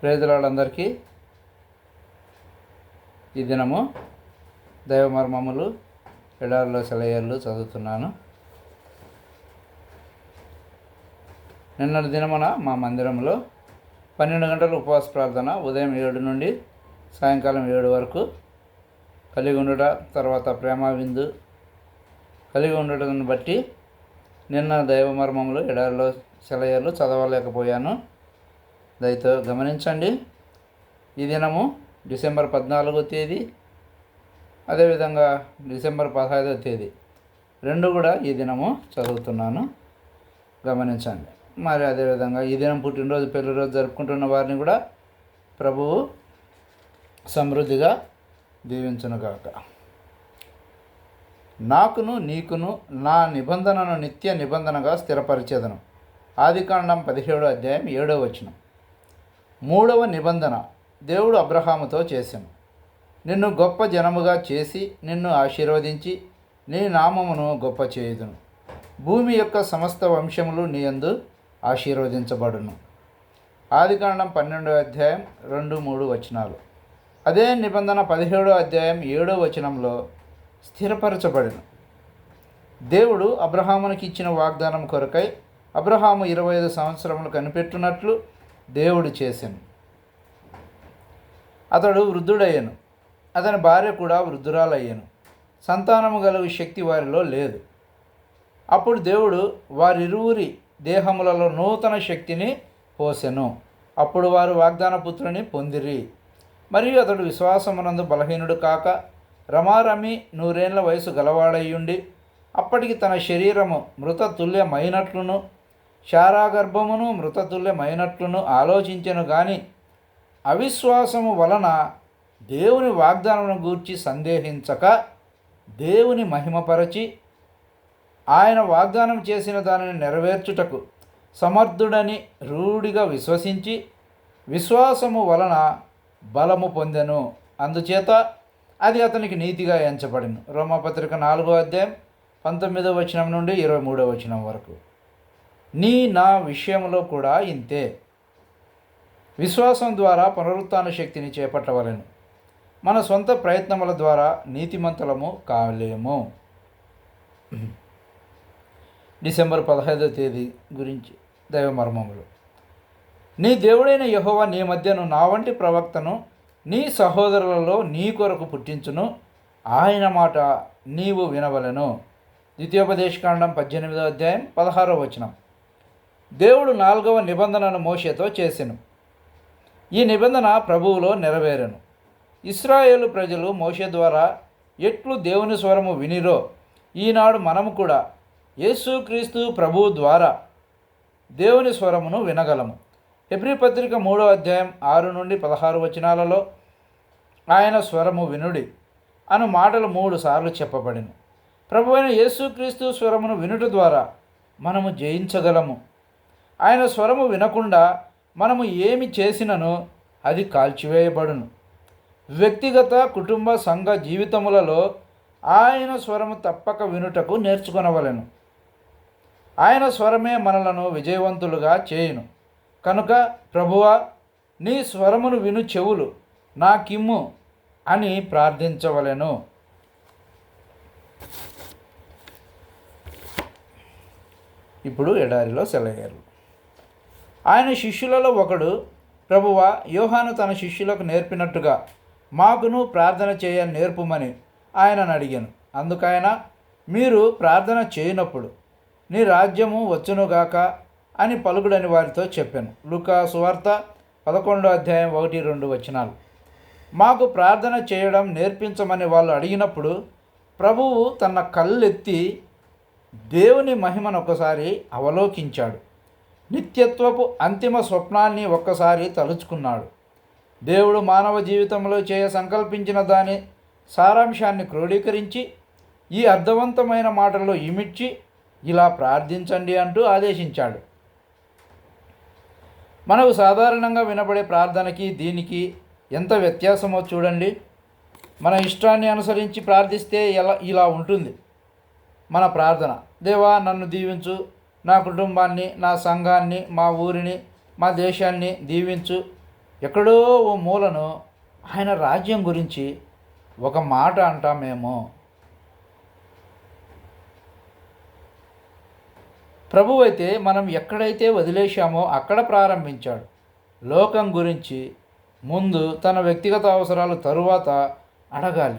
ప్రేదలాళ్ళందరికీ ఈ దినము దైవమర్మములు ఎడారిలో సెలయర్లు చదువుతున్నాను. నిన్నటి దినమున మా మందిరంలో పన్నెండు గంటల ఉపవాస ప్రార్థన ఉదయం ఏడు నుండి సాయంకాలం ఏడు వరకు కలిగి ఉండుట తర్వాత ప్రేమ విందు కలిగి ఉండటం బట్టి నిన్న దైవమర్మములు ఎడారిలో సెలయర్లు చదవలేకపోయాను. దయతో గమనించండి. ఈ దినము డిసెంబర్ పద్నాలుగో తేదీ అదేవిధంగా డిసెంబర్ పదహైదవ తేదీ రెండు కూడా ఈ దినము చదువుతున్నాను. గమనించండి. మరి అదేవిధంగా ఈ దినం పుట్టినరోజు పెళ్ళి రోజు జరుపుకుంటున్న వారిని కూడా ప్రభువు సమృద్ధిగా దీవించునుగాక నాకును నీకును నా నిబంధనను నిత్య నిబంధనగా స్థిరపరిచేదను. ఆదికాండం పదిహేడో అధ్యాయం ఏడో వచనం. మూడవ నిబంధన దేవుడు అబ్రహాముతో చేశాను నిన్ను గొప్ప జనముగా చేసి నిన్ను ఆశీర్వదించి నీ నామమును గొప్ప చేయుదును. భూమి యొక్క సమస్త వంశములు నీ అందు ఆశీర్వదించబడును. ఆదికాండం పన్నెండో అధ్యాయం రెండు మూడు వచనాలు. అదే నిబంధన పదిహేడో అధ్యాయం ఏడో వచనంలో స్థిరపరచబడిను. దేవుడు అబ్రహామునికి ఇచ్చిన వాగ్దానం కొరకై అబ్రహాము ఇరవై ఐదు సంవత్సరములు కనిపెట్టునట్లు దేవుడు చేశాను అతడు వృద్ధుడయ్యను. అతని భార్య కూడా వృద్ధురాలయ్యను. సంతానము గలవు శక్తి వారిలో లేదు. అప్పుడు దేవుడు వారిరువురి దేహములలో నూతన శక్తిని పోసెను. అప్పుడు వారు వాగ్దాన పుత్రుని పొందిరి. మరియు అతడు విశ్వాసమునందు బలహీనుడు కాక రమారమి నూరేళ్ళ వయసు గలవాడయ్యుండి అప్పటికి తన శరీరము మృత తుల్యమైనట్లును శారాగర్భమును మృతతుల్యమైనట్లును ఆలోచించెను గాని అవిశ్వాసము వలన దేవుని వాగ్దానమును గూర్చి సందేహించక దేవుని మహిమపరచి ఆయన వాగ్దానం చేసిన దానిని నెరవేర్చుటకు సమర్థుడని రూఢిగా విశ్వసించి విశ్వాసము వలన బలము పొందెను. అందుచేత అది అతనికి నీతిగా ఎంచబడిను. రోమపత్రిక నాలుగో అధ్యాయం పంతొమ్మిదో వచనం నుండి ఇరవై మూడో వచనం వరకు. నీ నా విషయంలో కూడా ఇంతే. విశ్వాసం ద్వారా పునరుత్న శక్తిని చేపట్టవలెను. మన సొంత ప్రయత్నముల ద్వారా నీతిమంతులము కాలేము. డిసెంబర్ పదహైదో తేదీ గురించి దైవమర్మములు. నీ దేవుడైన యహోవ నీ మధ్యను నా వంటి ప్రవక్తను నీ సహోదరులలో నీ కొరకు పుట్టించును. ఆయన మాట నీవు వినవలెను. ద్వితీయోపదేశకాండం పద్దెనిమిదో అధ్యాయం పదహారో వచనం. దేవుడు నాలుగవ నిబంధనను మోషేతో చేసెను. ఈ నిబంధన ప్రభువులో నెరవేరను. ఇస్రాయేలు ప్రజలు మోషే ద్వారా ఎట్లు దేవుని స్వరము వినిరో ఈనాడు మనము కూడా యేసుక్రీస్తు ప్రభువు ద్వారా దేవుని స్వరమును వినగలము. హెబ్రి పత్రిక మూడో అధ్యాయం ఆరు నుండి పదహారు వచనాలలో ఆయన స్వరము వినుడి అను మాటలు మూడు సార్లు చెప్పబడిను. ప్రభు అయిన యేసుక్రీస్తు స్వరమును వినుట ద్వారా మనము జయించగలము. ఆయన స్వరము వినకుండా మనము ఏమి చేసినను అది కాల్చివేయబడును. వ్యక్తిగత కుటుంబ సంఘ జీవితములలో ఆయన స్వరము తప్పక వినుటకు నేర్చుకొనవలెను. ఆయన స్వరమే మనలను విజయవంతులుగా చేయును. కనుక ప్రభువా నీ స్వరమును విను చెవులు నాకిమ్ము అని ప్రార్థించవలెను. ఇప్పుడు ఎడారిలో సెలయ్యారు ఆయన శిష్యులలో ఒకడు ప్రభువ యోహాను తన శిష్యులకు నేర్పినట్టుగా మాకును ప్రార్థన చేయ నేర్పుమని ఆయనను అడిగాను. అందుకైన మీరు ప్రార్థన చేయనప్పుడు నీ రాజ్యము వచ్చునుగాక అని పలుకుడని వారితో చెప్పాను. లుకా సువార్త పదకొండో అధ్యాయం ఒకటి రెండు వచనాలు. మాకు ప్రార్థన చేయడం నేర్పించమని వాళ్ళు అడిగినప్పుడు ప్రభువు తన కళ్ళెత్తి దేవుని మహిమను ఒకసారి అవలోకించాడు. నిత్యత్వపు అంతిమ స్వప్నాన్ని ఒక్కసారి తలుచుకున్నాడు. దేవుడు మానవ జీవితంలో చేయ సంకల్పించిన దాని సారాంశాన్ని క్రోడీకరించి ఈ అర్థవంతమైన మాటల్లో ఇమిడ్చి ఇలా ప్రార్థించండి అంటూ ఆదేశించాడు. మనకు సాధారణంగా వినబడే ప్రార్థనకి దీనికి ఎంత వ్యత్యాసమో చూడండి. మన ఇష్టాన్ని అనుసరించి ప్రార్థిస్తే ఎలా ఇలా ఉంటుంది. మన ప్రార్థన దేవా నన్ను దీవించు నా కుటుంబాన్ని నా సంఘాన్ని మా ఊరిని మా దేశాన్ని దీవించు. ఎక్కడో ఓ మూలను ఆయన రాజ్యం గురించి ఒక మాట అంటామేమో. ప్రభు అయితే మనం ఎక్కడైతే వదిలేశామో అక్కడ ప్రారంభించాడు. లోకం గురించి ముందు తన వ్యక్తిగత అవసరాలు తరువాత అడగాలి.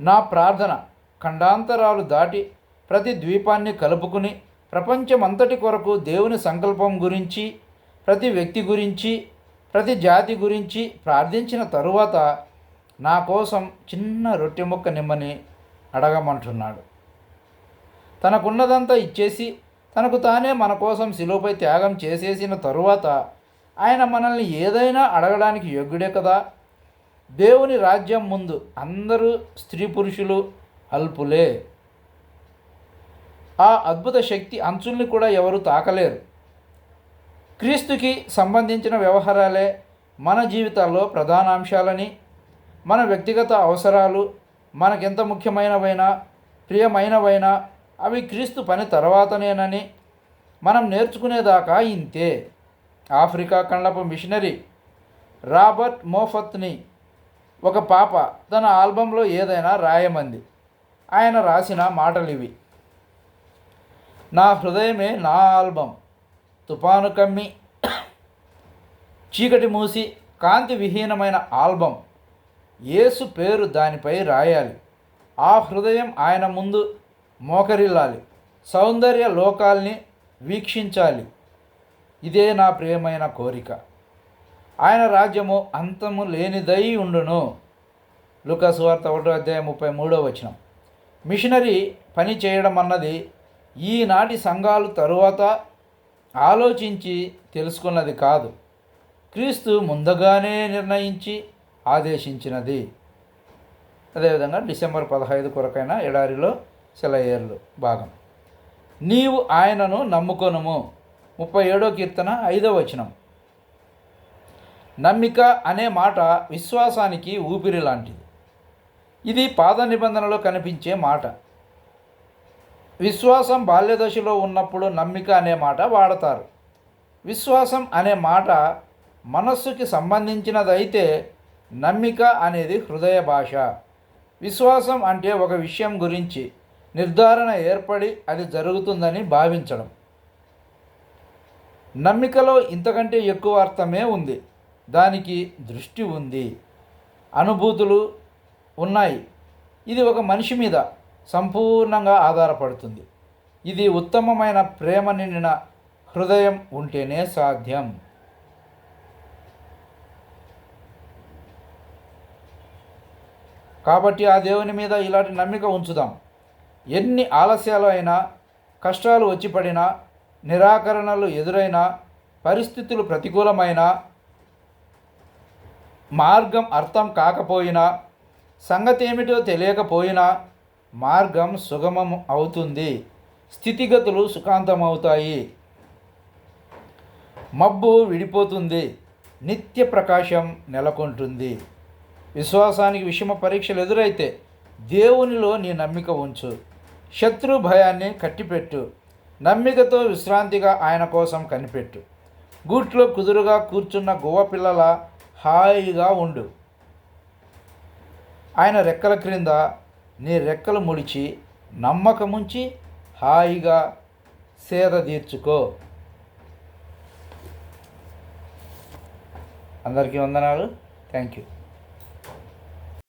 నా ప్రార్థన ఖండాంతరాలు దాటి ప్రతి ద్వీపాన్ని కలుపుకుని ప్రపంచమంతటి కొరకు దేవుని సంకల్పం గురించి ప్రతి వ్యక్తి గురించి ప్రతి జాతి గురించి ప్రార్థించిన తరువాత నా కోసం చిన్న రొట్టె ముక్క నిమ్మని అడగమంటున్నాడు. తనకున్నదంతా ఇచ్చేసి తనకు తానే మన కోసం శిలువపై త్యాగం చేసేసిన తరువాత ఆయన మనల్ని ఏదైనా అడగడానికి యోగ్యుడే కదా. దేవుని రాజ్యం ముందు అందరూ స్త్రీ పురుషులు అల్పులే. ఆ అద్భుత శక్తి అంచుల్ని కూడా ఎవరు తాకలేరు. క్రీస్తుకి సంబంధించిన వ్యవహారాలే మన జీవితాల్లో ప్రధాన అంశాలని మన వ్యక్తిగత అవసరాలు మనకెంత ముఖ్యమైనవైనా ప్రియమైనవైనా అవి క్రీస్తు పని తర్వాతనేనని మనం నేర్చుకునేదాకా ఇంతే. ఆఫ్రికా కండపు మిషనరీ రాబర్ట్ మోఫత్ని ఒక పాప తన ఆల్బంలో ఏదైనా రాయమంది. ఆయన రాసిన మాటలు ఇవి నా హృదయమే నా ఆల్బం తుపాను కమ్మి చీకటి మూసి కాంతి విహీనమైన ఆల్బం యేసు పేరు దానిపై రాయాలి. ఆ హృదయం ఆయన ముందు మోకరిల్లాలి. సౌందర్య లోకాల్ని వీక్షించాలి. ఇదే నా ప్రియమైన కోరిక. ఆయన రాజ్యము అంతము లేనిదై ఉండును. లుకాసు వార్త ఒకటో అధ్యాయం ముప్పై మూడో వచనం. మిషనరీ పని చేయడం అన్నది ఈనాటి సంఘాలు తరువాత ఆలోచించి తెలుసుకున్నది కాదు. క్రీస్తు ముందుగానే నిర్ణయించి ఆదేశించినది. అదేవిధంగా డిసెంబర్ పదహైదు కొరకైన ఎడారిలో సెలయేర్లు భాగం. నీవు ఆయనను నమ్ముకొనుము. ముప్పై ఏడో కీర్తన ఐదో వచనం. నమ్మిక అనే మాట విశ్వాసానికి ఊపిరి లాంటిది. ఇది పాద నిబంధనలో కనిపించే మాట. విశ్వాసం బాల్యదశలో ఉన్నప్పుడు నమ్మిక అనే మాట వాడతారు. విశ్వాసం అనే మాట మనస్సుకి సంబంధించినదైతే నమ్మిక అనేది హృదయ భాష. విశ్వాసం అంటే ఒక విషయం గురించి నిర్ధారణ ఏర్పడి అది జరుగుతుందని భావించడం. నమ్మికలో ఇంతకంటే ఎక్కువ అర్థమే ఉంది. దానికి దృష్టి ఉంది. అనుభూతులు ఉన్నాయి. ఇది ఒక మనిషి మీద సంపూర్ణంగా ఆధారపడుతుంది. ఇది ఉత్తమమైన ప్రేమ నిండిన హృదయం ఉంటేనే సాధ్యం. కాబట్టి ఆ దేవుని మీద ఇలాంటి నమ్మిక ఉంచుదాం. ఎన్ని ఆలస్యాలు అయినా కష్టాలు వచ్చి పడినా నిరాకరణలు ఎదురైనా పరిస్థితులు ప్రతికూలమైనా మార్గం అర్థం కాకపోయినా సంగతి ఏమిటో తెలియకపోయినా మార్గం సుగమం అవుతుంది. స్థితిగతులు సుఖాంతమవుతాయి. మబ్బు విడిపోతుంది. నిత్య ప్రకాశం నెలకొంటుంది. విశ్వాసానికి విషమ పరీక్షలు ఎదురైతే దేవునిలో నీ నమ్మిక ఉంచు. శత్రు భయాన్ని కట్టిపెట్టు. నమ్మికతో విశ్రాంతిగా ఆయన కోసం కనిపెట్టు. గూట్లో కుదురుగా కూర్చున్న గువ్వ పిల్లల హాయిగా ఉండు. ఆయన రెక్కల క్రింద నీ రెక్కలు ముడిచి నమ్మకముంచి హాయిగా సేద తీర్చుకో. అందరికీ వందనాలు. Thank you